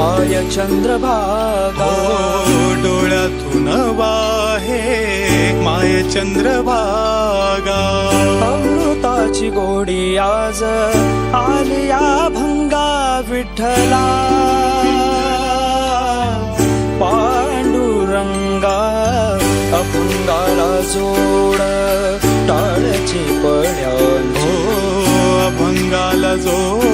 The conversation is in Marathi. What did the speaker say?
माय चंद्रभागा. डोळ्यातून वाहे माय चंद्रभागा. अमृताची गोडी आज आली या भंगा विठ्ठला. पांडुरंगा अपंगाला जोड टाळची पड्यांची ओ अभंगाला जोड